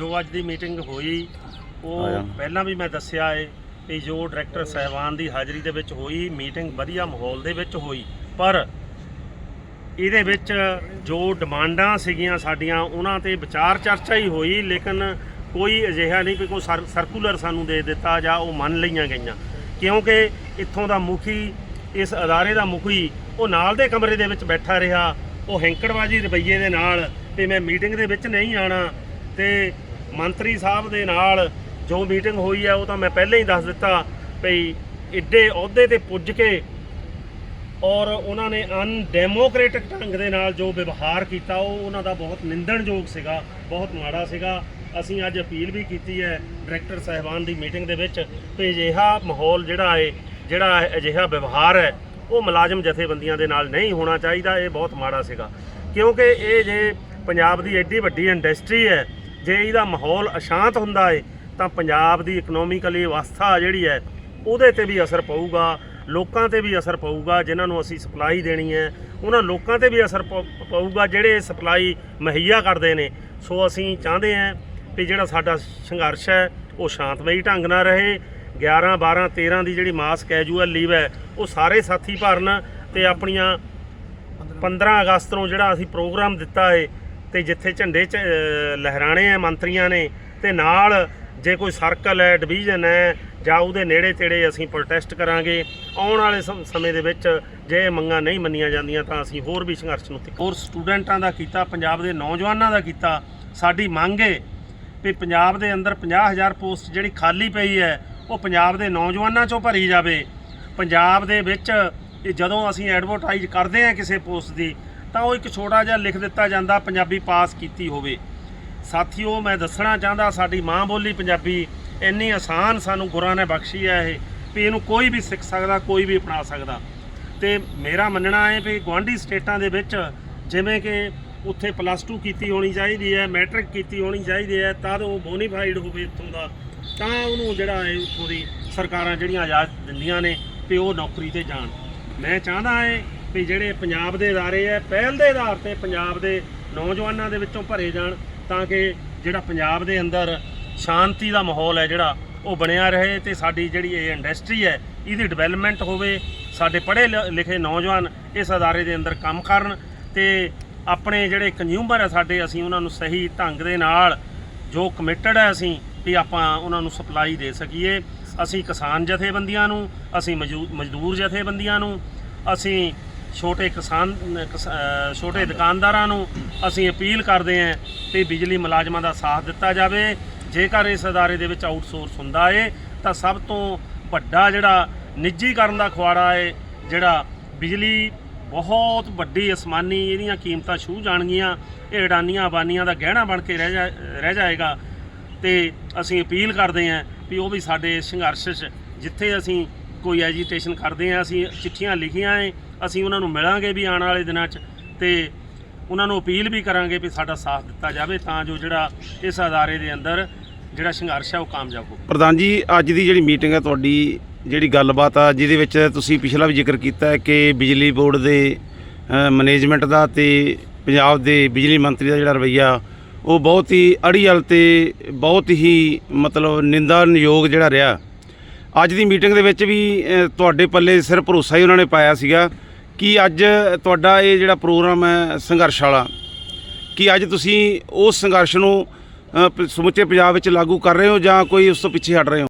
ਜੋ ਅੱਜ ਦੀ ਮੀਟਿੰਗ ਹੋਈ ਉਹ। ਪਹਿਲਾਂ ਵੀ ਮੈਂ ਦੱਸਿਆ ਏ ਕਿ ਜੋ ਡਾਇਰੈਕਟਰ ਸਹਿਬਾਨ ਦੀ ਹਾਜ਼ਰੀ ਦੇ ਵਿੱਚ ਹੋਈ ਮੀਟਿੰਗ ਵਧੀਆ ਮਾਹੌਲ ਦੇ ਵਿੱਚ ਹੋਈ ਪਰ ਇਹਦੇ ਵਿੱਚ ਜੋ ਡਿਮਾਂਡਾਂ ਸੀਗੀਆਂ ਸਾਡੀਆਂ ਉਹਨਾਂ ਤੇ ਵਿਚਾਰ ਚਰਚਾ ਹੀ ਹੋਈ ਲੇਕਿਨ ਕੋਈ ਅਜਿਹਾ ਨਹੀਂ ਕਿ ਕੋਈ ਸਰ- ਸਰਕੂਲਰ ਸਾਨੂੰ ਦੇ ਦਿੱਤਾ ਜਾਂ ਉਹ ਮੰਨ ਲਈਆਂ ਗਈਆਂ ਕਿਉਂਕਿ ਇੱਥੋਂ ਦਾ ਮੁਖੀ ਇਸ ਅਦਾਰੇ ਦਾ ਮੁਖੀ ਉਹ ਨਾਲ ਦੇ ਕਮਰੇ ਦੇ ਵਿੱਚ ਬੈਠਾ ਰਿਹਾ ਉਹ ਹੈਂਕੜਵਾਜੀ ਰਵਈਏ ਦੇ ਨਾਲ ਤੇ ਮੈਂ ਮੀਟਿੰਗ ਦੇ ਵਿੱਚ ਨਹੀਂ ਆਣਾ ਤੇ ਮੰਤਰੀ ਸਾਹਿਬ ਦੇ ਨਾਲ ਜੋ ਮੀਟਿੰਗ ਹੋਈ ਹੈ, ਉਹ ਤਾਂ ਮੈਂ ਪਹਿਲਾਂ ਹੀ ਦੱਸ ਦਿੱਤਾ ਭਈ ਇੱਡੇ ਅਹੁਦੇ ਤੇ ਪੁੱਜ ਕੇ ਔਰ ਉਹਨਾਂ ਨੇ ਅਨਡੈਮੋਕ੍ਰੈਟਿਕ ਢੰਗ ਦੇ ਨਾਲ ਜੋ ਵਿਵਹਾਰ ਕੀਤਾ, ਉਹ ਉਹਨਾਂ ਦਾ ਬਹੁਤ ਨਿੰਦਣਯੋਗ ਸੀਗਾ, ਬਹੁਤ ਮਾੜਾ ਸੀਗਾ। ਅਸੀਂ ਅੱਜ ਅਪੀਲ ਵੀ ਕੀਤੀ ਹੈ ਡਾਇਰੈਕਟਰ ਸਾਹਿਬਾਨ ਦੀ ਮੀਟਿੰਗ ਦੇ ਵਿੱਚ ਕਿ ਅਜਿਹਾ ਮਾਹੌਲ ਜਿਹੜਾ ਹੈ, ਜਿਹੜਾ ਅਜਿਹਾ ਵਿਵਹਾਰ ਹੈ, ਉਹ ਮੁਲਾਜ਼ਮ ਜਥੇਬੰਦੀਆਂ ਦੇ ਨਾਲ ਨਹੀਂ ਹੋਣਾ ਚਾਹੀਦਾ, ਇਹ ਬਹੁਤ ਮਾੜਾ ਸੀਗਾ। ਕਿਉਂਕਿ ਇਹ ਜੇ ਪੰਜਾਬ ਦੀ ਐਡੀ ਵੱਡੀ ਇੰਡਸਟਰੀ ਹੈ ਜੇ ਇਹਦਾ ਮਾਹੌਲ ਅਸ਼ਾਂਤ ਹੁੰਦਾ ਹੈ ਤਾਂ ਪੰਜਾਬ ਦੀ ਇਕਨੋਮਿਕਲੀ ਅਵਸਥਾ ਜਿਹੜੀ ਹੈ, ਉਹਦੇ ਤੇ ਵੀ ਅਸਰ ਪਊਗਾ, ਲੋਕਾਂ ਤੇ ਵੀ ਅਸਰ ਪਊਗਾ, ਜਿਨ੍ਹਾਂ ਨੂੰ ਅਸੀਂ ਸਪਲਾਈ ਦੇਣੀ ਹੈ, ਉਹਨਾਂ ਲੋਕਾਂ ਤੇ ਵੀ ਅਸਰ ਪ- ਪਊਗਾ, ਜਿਹੜੇ ਸਪਲਾਈ ਮੁਹੱਈਆ ਕਰਦੇ ਨੇ। ਸੋ ਅਸੀਂ ਚਾਹੁੰਦੇ ਹਾਂ ਕਿ ਜਿਹੜਾ ਸਾਡਾ ਸੰਘਰਸ਼ ਹੈ, ਉਹ ਸ਼ਾਂਤਮਈ ਢੰਗ ਨਾਲ ਰਹੇ। 11 12 13 ਦੀ ਜਿਹੜੀ ਮਾਸ ਕੈਜੂਅਲ ਲੀਵ ਹੈ, ਉਹ ਸਾਰੇ ਸਾਥੀ ਭਰਨ ਤੇ ਆਪਣੀਆਂ 15 ਅਗਸਤ ਨੂੰ ਜਿਹੜਾ ਅਸੀਂ ਪ੍ਰੋਗਰਾਮ ਦਿੱਤਾ ਹੈ ਤੇ ਜਿੱਥੇ ਝੰਡੇ ਚ ਅ, ਲਹਿਰਾਣੇ ਆ ਮੰਤਰੀਆਂ ਨੇ ਤੇ ਨਾਲ ਜੇ ਕੋਈ ਸਰਕਲ ਹੈ ਡਿਵੀਜ਼ਨ ਹੈ ਜਾਂ ਉਹਦੇ ਨੇੜੇ ਤੇੜੇ ਅਸੀਂ ਪ੍ਰੋਟੈਸਟ ਕਰਾਂਗੇ ਆਉਣ ਵਾਲੇ ਸਮ- ਸਮੇਂ ਦੇ ਵਿੱਚ ਜੇ ਇਹ ਮੰਗਾਂ ਨਹੀਂ ਮੰਨੀਆਂ ਜਾਂਦੀਆਂ ਤਾਂ ਅਸੀਂ ਹੋਰ ਵੀ ਸੰਘਰਸ਼ ਨੂੰ ਹੋਰ ਸਟੂਡੈਂਟਾਂ ਦਾ ਕੀਤਾ ਪੰਜਾਬ ਦੇ ਨੌਜਵਾਨਾਂ ਦਾ ਕੀਤਾ। ਸਾਡੀ ਮੰਗ ਹੈ ਵੀ ਪੰਜਾਬ ਦੇ ਅੰਦਰ 50000 ਪੋਸਟ ਜਿਹੜੀ ਖਾਲੀ ਪਈ ਹੈ ਉਹ ਪੰਜਾਬ ਦੇ ਨੌਜਵਾਨਾਂ ਚੋਂ ਭਰੀ ਜਾਵੇ। ਪੰਜਾਬ ਦੇ ਵਿੱਚ ਜਦੋਂ ਅਸੀਂ ਐਡਵਰਟਾਈਜ਼ ਕਰਦੇ ਹਾਂ ਕਿਸੇ ਪੋਸਟ ਦੀ ਤਾਂ ਉਹ ਇੱਕ ਛੋਟਾ ਜਿਹਾ ਲਿਖ ਦਿੱਤਾ ਜਾਂਦਾ, ਪੰਜਾਬੀ ਪਾਸ ਕੀਤੀ ਹੋਵੇ। ਸਾਥੀਓ, ਮੈਂ ਦੱਸਣਾ ਚਾਹੁੰਦਾ, ਸਾਡੀ ਮਾਂ ਬੋਲੀ ਪੰਜਾਬੀ ਇੰਨੀ ਆਸਾਨ ਸਾਨੂੰ ਗੁਰਾਂ ਨੇ ਬਖਸ਼ੀ ਹੈ ਇਹ, ਵੀ ਇਹਨੂੰ ਕੋਈ ਵੀ ਸਿੱਖ ਸਕਦਾ, ਕੋਈ ਵੀ ਅਪਣਾ ਸਕਦਾ। ਤੇ ਮੇਰਾ ਮੰਨਣਾ ਹੈ ਵੀ ਗਵਾਂਢੀ ਸਟੇਟਾਂ ਦੇ ਵਿੱਚ ਜਿਵੇਂ ਕਿ ਉੱਥੇ ਪਲੱਸ 2 ਕੀਤੀ ਹੋਣੀ ਚਾਹੀਦੀ ਹੈ ਮੈਟ੍ਰਿਕ ਕੀਤੀ ਹੋਣੀ ਚਾਹੀਦੀ ਹੈ, ਤਾਂ ਉਹ ਬੋਨੀਫਾਈਡ ਹੋਵੇ ਇੱਥੋਂ ਦਾ, ਤਾਂ ਉਹਨੂੰ ਜਿਹੜਾ ਹੈ ਉੱਥੋਂ ਦੀ ਸਰਕਾਰਾਂ ਜਿਹੜੀਆਂ ਇਜਾਜ਼ਤ ਦਿੰਦੀਆਂ ਨੇ, ਵੀ ਉਹ ਨੌਕਰੀ ਤੇ ਜਾਣ। ਮੈਂ ਚਾਹੁੰਦਾ ਹਾਂ ਵੀ ਜਿਹੜੇ ਪੰਜਾਬ ਦੇ ادارے ਹੈ ਪਹਿਲ ਦੇ ਆਧਾਰ ਤੇ ਪੰਜਾਬ ਦੇ ਨੌਜਵਾਨਾਂ ਦੇ ਵਿੱਚੋਂ ਭਰੇ ਜਾਣ ਤਾਂ ਕਿ ਜਿਹੜਾ ਪੰਜਾਬ ਦੇ ਅੰਦਰ ਸ਼ਾਂਤੀ ਦਾ ਮਾਹੌਲ ਹੈ ਜਿਹੜਾ ਉਹ ਬਣਿਆ ਰਹੇ ਤੇ ਸਾਡੀ ਜਿਹੜੀ ਇਹ ਇੰਡਸਟਰੀ ਹੈ ਇਹਦੀ ਡਿਵੈਲਪਮੈਂਟ ਹੋਵੇ ਸਾਡੇ ਪੜ੍ਹੇ ਲ- ਲਿਖੇ ਨੌਜਵਾਨ ਇਸ ਅਦਾਰੇ ਦੇ ਅੰਦਰ ਕੰਮ ਕਰਨ ਤੇ ਆਪਣੇ ਜਿਹੜੇ ਕੰਜ਼ਿਊਮਰ ਹੈ ਸਾਡੇ ਅਸੀਂ ਉਹਨਾਂ ਨੂੰ ਸਹੀ ਢੰਗ ਦੇ ਨਾਲ ਜੋ ਕਮਿਟਡ ਹੈ ਅਸੀਂ ਵੀ ਆਪਾਂ ਉਹਨਾਂ ਨੂੰ ਸਪਲਾਈ ਦੇ ਸਕੀਏ ਅਸੀਂ ਕਿਸਾਨ ਜਥੇਬੰਦੀਆਂ ਨੂੰ ਅਸੀਂ ਮਜ਼ਦੂ- ਮਜ਼ਦੂਰ ਜਥੇਬੰਦੀਆਂ ਨੂੰ ਅਸੀਂ ਛੋਟੇ ਕਿਸਾਨ, ਕਿਸ- ਛੋਟੇ ਦੁਕਾਨਦਾਰਾਂ ਨੂੰ ਅਸੀਂ ਅਪੀਲ ਕਰਦੇ ਹਾਂ ਕਿ ਬਿਜਲੀ ਮੁਲਾਜ਼ਮਾਂ ਦਾ ਸਾਥ ਦਿੱਤਾ ਜਾਵੇ। ਜੇਕਰ ਇਸ ਅਦਾਰੇ ਦੇ ਵਿੱਚ ਆਊਟਸੋਰਸ ਹੁੰਦਾ ਏ, ਤਾਂ ਸਭ ਤੋਂ ਵੱਡਾ ਜਿਹੜਾ ਨਿੱਜੀਕਰਨ ਦਾ ਖੁਆੜਾ ਏ, ਜਿਹੜਾ ਬਿਜਲੀ ਬਹੁਤ ਵੱਡੀ ਅਸਮਾਨੀ ਇਹਦੀਆਂ ਕੀਮਤਾਂ ਛੂ ਜਾਣਗੀਆਂ, ਇਹ ਅਡਾਨੀਆਂ ਅਬਾਨੀਆਂ ਦਾ ਗਹਿਣਾ ਬਣ ਕੇ ਰਹਿ ਜਾ, ਰਹਿ ਜਾਏਗਾ। ਤੇ ਅਸੀਂ ਅਪੀਲ ਕਰਦੇ ਹਾਂ ਵੀ ਉਹ ਵੀ ਸਾਡੇ ਸੰਘਰਸ਼ 'ਚ, ਜਿੱਥੇ ਅਸੀਂ ਕੋਈ ਐਜੀਟੇਸ਼ਨ ਕਰਦੇ ਹਾਂ, ਅਸੀਂ ਚਿੱਠੀਆਂ ਲਿਖੀਆਂ ਏ ਅਸੀਂ ਉਹਨਾਂ ਨੂੰ ਮਿਲਾਂਗੇ ਵੀ ਆਉਣ ਵਾਲੇ ਦਿਨਾਂ 'ਚ ਤੇ ਉਹਨਾਂ ਨੂੰ ਅਪੀਲ ਵੀ ਕਰਾਂਗੇ ਵੀ ਸਾਡਾ ਸਾਥ ਦਿੱਤਾ ਜਾਵੇ ਤਾਂ ਜੋ ਜਿਹੜਾ ਇਸ ਅਦਾਰੇ ਦੇ ਅੰਦਰ ਜਿਹੜਾ ਸੰਘਰਸ਼ ਹੈ ਉਹ ਕਾਮਯਾਬ ਹੋਵੇ। ਪ੍ਰਧਾਨ ਜੀ, ਅੱਜ ਦੀ ਜਿਹੜੀ ਮੀਟਿੰਗ ਹੈ ਤੁਹਾਡੀ, ਜਿਹੜੀ ਗੱਲਬਾਤ ਆ, ਜਿਹਦੇ ਵਿੱਚ ਤੁਸੀਂ ਪਿਛਲਾ ਵੀ ਜ਼ਿਕਰ ਕੀਤਾ ਹੈ ਕਿ ਬਿਜਲੀ ਬੋਰਡ ਦੇ ਮੈਨੇਜਮੈਂਟ ਦਾ ਤੇ ਪੰਜਾਬ ਦੇ ਬਿਜਲੀ ਮੰਤਰੀ ਦਾ ਜਿਹੜਾ ਰਵੱਈਆ, ਉਹ ਬਹੁਤ ਹੀ ਅੜੀਅਲ ਤੇ ਬਹੁਤ ਹੀ ਮਤਲਬ ਨਿੰਦਾਯੋਗ ਜਿਹੜਾ ਰਿਹਾ। ਅੱਜ ਦੀ ਮੀਟਿੰਗ ਦੇ ਵਿੱਚ ਵੀ ਤੁਹਾਡੇ ਪੱਲੇ ਸਿਰ ਭਰੋਸਾ ਹੀ ਉਹਨਾਂ ਨੇ ਪਾਇਆ ਸੀਗਾ। ਕਿ ਅੱਜ ਤੁਹਾਡਾ ਇਹ ਜਿਹੜਾ ਪ੍ਰੋਗਰਾਮ ਹੈ ਸੰਘਰਸ਼ ਵਾਲਾ, ਕਿ ਅੱਜ ਤੁਸੀਂ ਉਸ ਸੰਘਰਸ਼ ਨੂੰ ਸਮੁੱਚੇ ਪੰਜਾਬ ਵਿੱਚ ਲਾਗੂ ਕਰ ਰਹੇ ਹੋ ਜਾਂ ਕੋਈ ਉਸ ਤੋਂ ਪਿੱਛੇ ਹਟ ਰਹੇ ਹੋ?